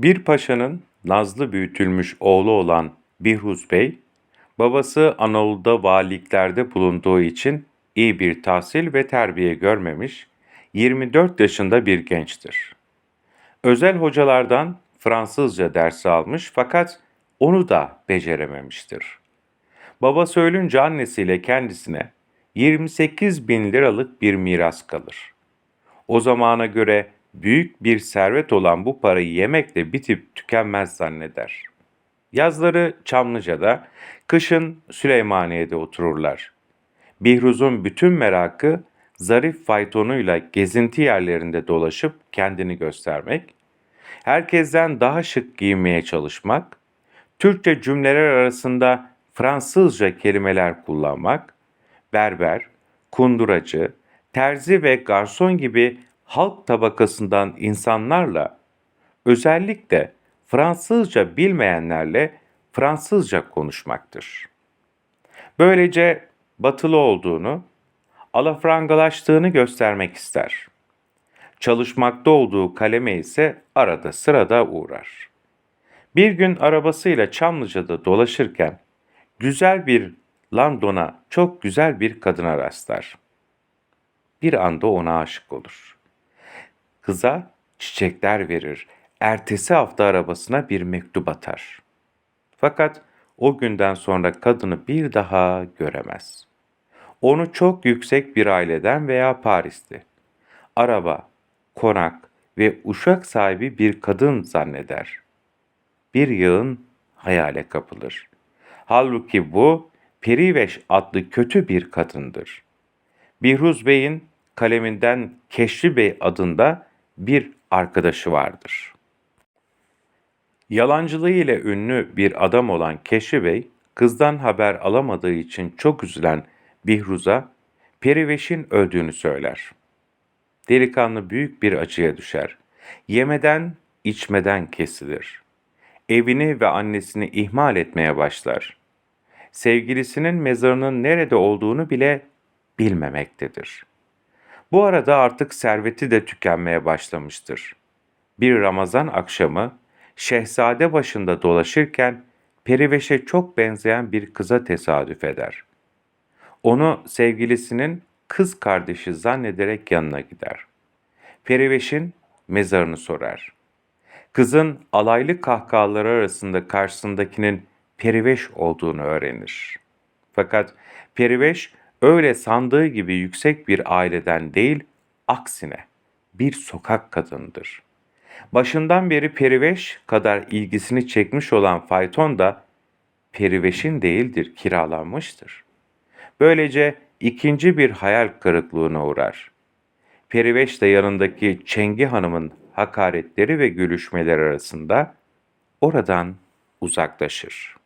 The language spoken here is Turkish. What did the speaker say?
Bir paşanın nazlı büyütülmüş oğlu olan Bihruz Bey, babası Anadolu'da valiliklerde bulunduğu için iyi bir tahsil ve terbiye görmemiş, 24 yaşında bir gençtir. Özel hocalardan Fransızca dersi almış fakat onu da becerememiştir. Babası ölünce annesiyle kendisine 28 bin liralık bir miras kalır. O zamana göre büyük bir servet olan bu parayı yemekle bitip tükenmez zanneder. Yazları Çamlıca'da, kışın Süleymaniye'de otururlar. Bihruz'un bütün merakı zarif faytonuyla gezinti yerlerinde dolaşıp kendini göstermek, herkesten daha şık giyinmeye çalışmak, Türkçe cümleler arasında Fransızca kelimeler kullanmak, berber, kunduracı, terzi ve garson gibi halk tabakasından insanlarla, özellikle Fransızca bilmeyenlerle Fransızca konuşmaktır. Böylece batılı olduğunu, alafrangalaştığını göstermek ister. Çalışmakta olduğu kaleme ise arada sırada uğrar. Bir gün arabasıyla Çamlıca'da dolaşırken güzel bir Landon'a çok güzel bir kadına rastlar. Bir anda ona aşık olur. Kıza çiçekler verir. Ertesi hafta arabasına bir mektup atar. Fakat o günden sonra kadını bir daha göremez. Onu çok yüksek bir aileden veya Paris'te araba, konak ve uşak sahibi bir kadın zanneder. Bir yığın hayale kapılır. Halbuki bu Periveş adlı kötü bir kadındır. Bihruz Bey'in kaleminden Keşfi Bey adında bir arkadaşı vardır. Yalancılığı ile ünlü bir adam olan Keşfi Bey, kızdan haber alamadığı için çok üzülen Bihruz'a Periveş'in öldüğünü söyler. Delikanlı büyük bir acıya düşer. Yemeden, içmeden kesilir. Evini ve annesini ihmal etmeye başlar. Sevgilisinin mezarının nerede olduğunu bile bilmemektedir. Bu arada artık serveti de tükenmeye başlamıştır. Bir Ramazan akşamı şehzade başında dolaşırken Periveş'e çok benzeyen bir kıza tesadüf eder. Onu sevgilisinin kız kardeşi zannederek yanına gider. Periveş'in mezarını sorar. Kızın alaylı kahkahaları arasında karşısındakinin Periveş olduğunu öğrenir. Fakat Periveş öyle sandığı gibi yüksek bir aileden değil, aksine bir sokak kadındır. Başından beri Periveş kadar ilgisini çekmiş olan fayton da Periveş'in değildir, kiralanmıştır. Böylece ikinci bir hayal kırıklığına uğrar. Periveş de yanındaki Çengi Hanım'ın hakaretleri ve gülüşmeler arasında oradan uzaklaşır.